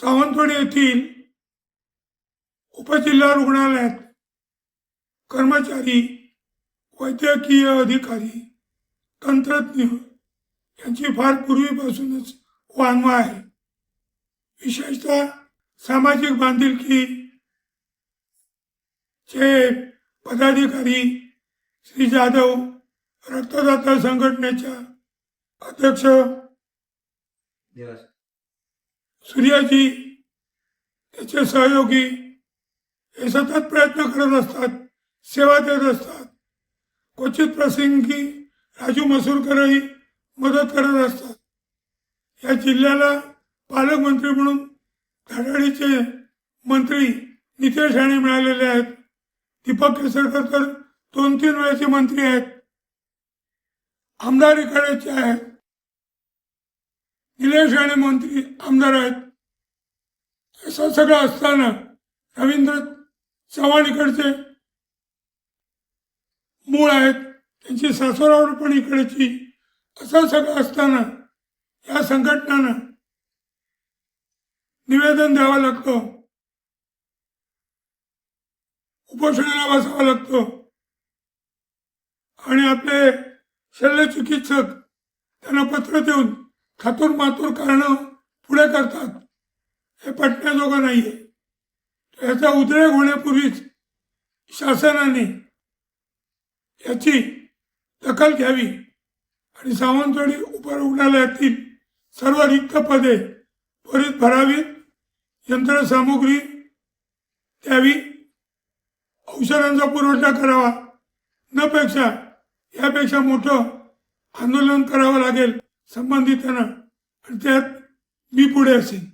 सावंतवाडी येथील उपजिल्हा रुग्णालयात कर्मचारी वैद्यकीय अधिकारी तंत्रज्ञ यांची फार पूर्वीपासूनच वानवा आहे. विशेषतः सामाजिक बांधिलकी चे पदाधिकारी श्री जाधव रक्तदाता संघटनेच्या अध्यक्ष सूर्याजी त्याचे सहयोगी हे सतत प्रयत्न करत असतात सेवा देत असतात. क्वचित प्रसंगी राजू मसूरकरही मदत करत असतात. या जिल्ह्याला पालकमंत्री म्हणून धडाडीचे मंत्री नितेश राणे मिळालेले आहेत. दीपक केसरकर तर दोन तीन वेळेचे मंत्री आहेत. आमदार इकडेचे आहेत. निलेश राणे मंत्री आमदार आहेत. असं सगळं असताना रवींद्र चव्हाण इकडचे मूळ आहेत. त्यांची सासुरावर पण इकडची. असं सगळं असताना या संघटनांना निवेदन द्यावं लागतं. उपोषणाला बसावं लागतं. आणि आपले शल्यचिकित्सक त्यांना पत्र देऊन खातूर मातूर कारणं पुढे करतात. हे पटण्याजोगं नाही आहे याचा उद्रेक होण्यापूर्वीच शासनाने याची दखल घ्यावी आणि सावंतवाडी उपरुग्णालयातील सर्व रिक्त पदे त्वरित भरावीत. यंत्रसामुग्री द्यावी. औषधांचा पुरवठा करावा. नपेक्षा यापेक्षा मोठं आंदोलन करावं लागेल. संबंधितांना. आणि त्यात मी पुढे असेन.